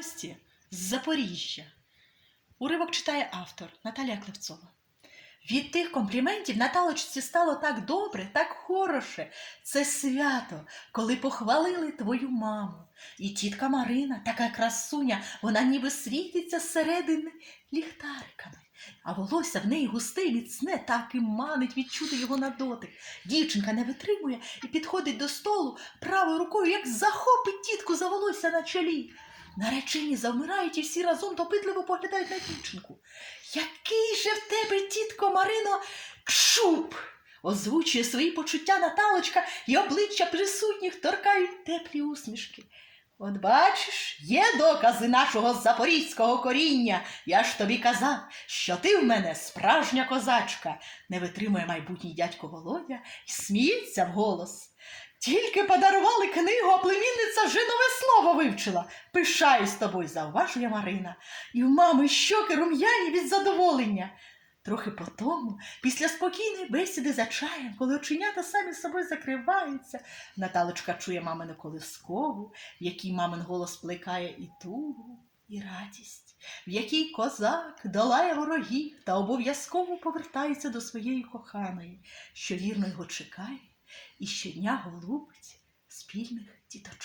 Гості з Запоріжжя. Уривок читає автор Наталія Клевцова. Від тих компліментів Наталочці стало так добре, так хороше. Це свято, коли похвалили твою маму. І тітка Марина, така красуня, вона ніби світиться зсередини ліхтариками. А волосся в неї густе і міцне, так і манить відчути його на дотик. Дівчинка не витримує і підходить до столу правою рукою, як захопить тітку за волосся на чолі. Наречені завмирають і всі разом допитливо поглядають на дівчинку. Який же в тебе, тітко Марино, кшуп! озвучує свої почуття Наталочка, і обличчя присутніх торкають теплі усмішки. От бачиш, є докази нашого запорізького коріння. Я ж тобі казав, що ти в мене справжня козачка, не витримує майбутній дядько Володя і сміється вголос. Тільки подарували книгу, а племінниця вже нове слово вивчила. Пишаюсь тобою, зауважує Марина. І в мами щоки рум'яні від задоволення. Трохи потому, після спокійної бесіди за чаєм, коли оченята самі собою закриваються, Наталочка чує мамину колискову, в якій мамин голос плекає і тугу, і радість, в якій козак долає ворогів та обов'язково повертається до своєї коханої, що вірно його чекає і щодня голубить спільних діточок.